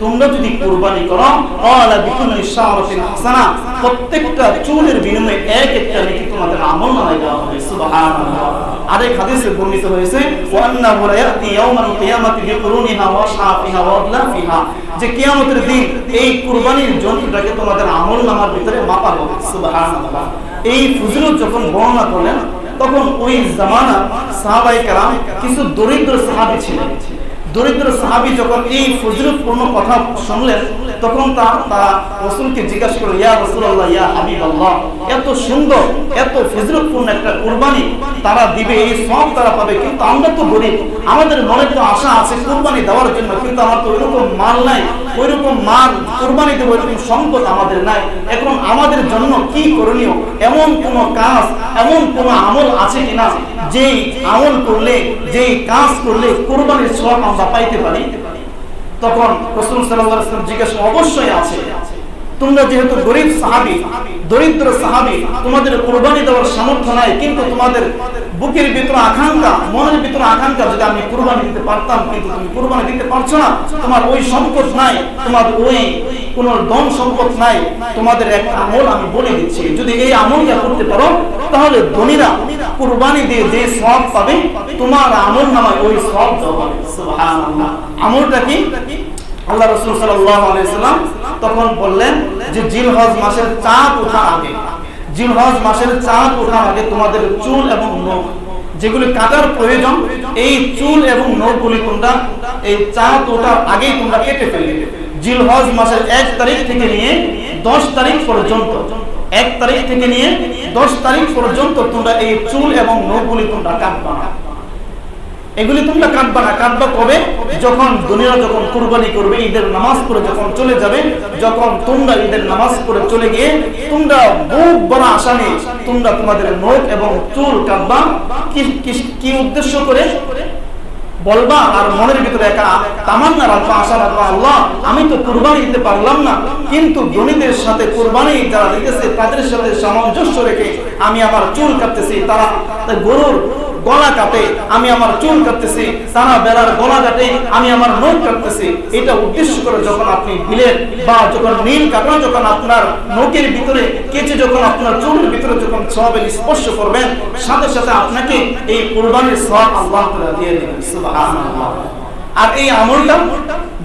তোমরা যদি করো চুলের বিনিময়ে এই কুরবানির জন্তুটাকে তোমাদের আমল নামার ভিতরে মাপা এই ফজিলত যখন বর্ণনা করলেন, তখন ওই জামানা কারাম কিছু দরিদ্র সাহাবী ছিলেন। দরিদ্র সাহাবি যখন এই ফজিলতপূর্ণ কথা শুনলেন, তখন তারা তারা রসুলকে জিজ্ঞাসা করল ইয়া রসুল্লাহ ইয়া হাবিব আল্লাহ এত সুন্দর, এত ফজিলতপূর্ণ একটা কুরবানি তারা দিবে, এই সব তারা পাবে, কিন্তু আমরা তো গরিব। আমাদের মনে তো আশা আছে কুরবানি দেওয়ার জন্য, কিন্তু আমার তো ওইরকম মাল নাই। ওইরকম মাল কুরবানি দেবো ওইরকম সম্পদ আমাদের নাই। এখন আমাদের জন্য কি করণীয়? এমন কোন কাজ, এমন কোন আমল আছে কিনা? আমল করলে কাজ করলে কুরবানির সব আমরা পাইতে পারি? তখন অবশ্যই আছে। তোমরা যেহেতু গরিব সাহাবী, দরিদ্র সাহাবী, তোমাদের কুরবানি দেওয়ার সামর্থ্য নাই, কিন্তু তোমাদের বুকের ভিতরে আকাঙ্ক্ষা, মনের ভিতরে আকাঙ্ক্ষা যদি আমি কুরবানি দিতে পারতাম, কিন্তু তুমি কুরবানি দিতে পারছ না, তোমার ওই সম্পদ নাই, তোমার ওই কোন দম সম্পদ নাই, তোমাদের এক আমল আমি বলে দিচ্ছি। যদি এই আমলটা করতে পারো, তাহলে ধনীরা কুরবানি দিয়ে যে সব পাবে, তোমার আমল নামায় ওই সব সুবহানাল্লাহ। আমলটা কি? আল্লাহ রসুল সাল্লাম তখন বললেন যে জিলহজ মাসের চাঁদ ওঠার আগে। জিলহজ মাসের চাঁদ ওঠার আগে তোমাদের চুল এবং নখ। যেগুলি কাটার প্রয়োজন, এই চুল এবং নখগুলি তোমরা এই চাঁদ ওঠার আগেই তোমরা কেটে ফেলবে। জিলহজ মাসের এক তারিখ থেকে নিয়ে দশ তারিখ পর্যন্ত, এক তারিখ থেকে নিয়ে দশ তারিখ পর্যন্ত তোমরা এই চুল এবং নখগুলি তোমরা কাটবা না। এগুলি তোমরা কাটবা না। কাটবা কবে? যখন দুনিয়া যখন কুরবানি করবে, ঈদের নামাজ পড়ে যখন চলে যাবে, যখন তোমরা ঈদের নামাজ পড়ে চলে গিয়ে তোমরা বুক বড় আশা নিয়ে তোমরা তোমাদের নখ এবং চুল কাটবা কি উদ্দেশ্য করে? বলবা, আর মনের ভিতরে একা তামান্না রাখবা, আশা রাখবা, আল্লাহ, আমি তো কুরবানি দিতে পারলাম না। কিন্তু ধনীদের সাথে কুরবানি যারা দিতেছে, তাদের সাথে সামঞ্জস্য রেখে আমি আমার চুল কাটতেছি তারা গরুর গলা কাটে আমি আমার চুল কাটতেছি তারা বেড়ার গলা কাটে আমি আমার নখ কাটতেছি। এটা উদ্দেশ্য করে যখন আপনি দিলেন বা যখন নীল কাটন যখন আপনার নখের ভিতরে কেটে যখন আপনার চুলের ভিতরে যখন সবের স্পর্শ করবেন, সাথে সাথে আপনাকে এই কুরবানির সব আল্লাহ দিয়ে দেবেন। আর এই আমলটা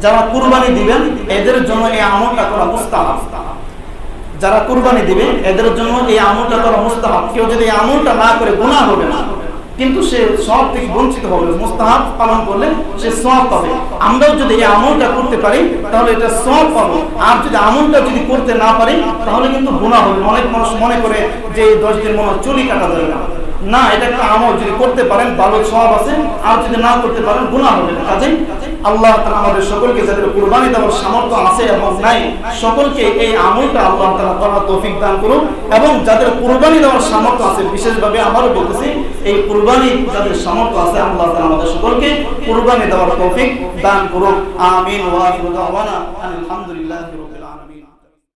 যারা কুরবানি দিবেন, এদের জন্য এই আমলটা করা মুস্তাহাব। যারা কুরবানি দিবে, এদের জন্য এই আমলটা করা মুস্তাহাব। কেউ যদি এই আমলটা না করে গুনাহ হবে না কিন্তু সে সব থেকে বঞ্চিত হবে, মোস্তাহাব পালন করলে সে সব পাবে। আমরাও যদি এই আমলটা করতে পারি, তাহলে এটা সব পাবো। আর যদি আমলটা যদি করতে না পারি, তাহলে কিন্তু গুণা হবে। অনেক মানুষ মনে করে যে এই দশ দিন মনে চুরি কাটা যাবে না। না, এটা একটা আমল। যদি করতে পারেন, ভালো সব আছে। আর যদি না করতে পারেন গুণা হবে না। কাজেই আল্লাহ আমাদের সকলকে যাদের দেওয়ার সামর্থ্য আছে এবং নাই, সকলকে এই আমলটা আল্লাহ করার তৌফিক দান এবং যাদের কুরবানি দেওয়ার সামর্থ্য আছে, বিশেষভাবে আমারও বলতেছি, এই কুরবানি যাদের সামর্থ্য আছে, আল্লাহ তাআলা আমাদের সকলকে কুরবানি দেওয়ার তৌফিক দান করুন। আমিন। আলহামদুলিল্লাহি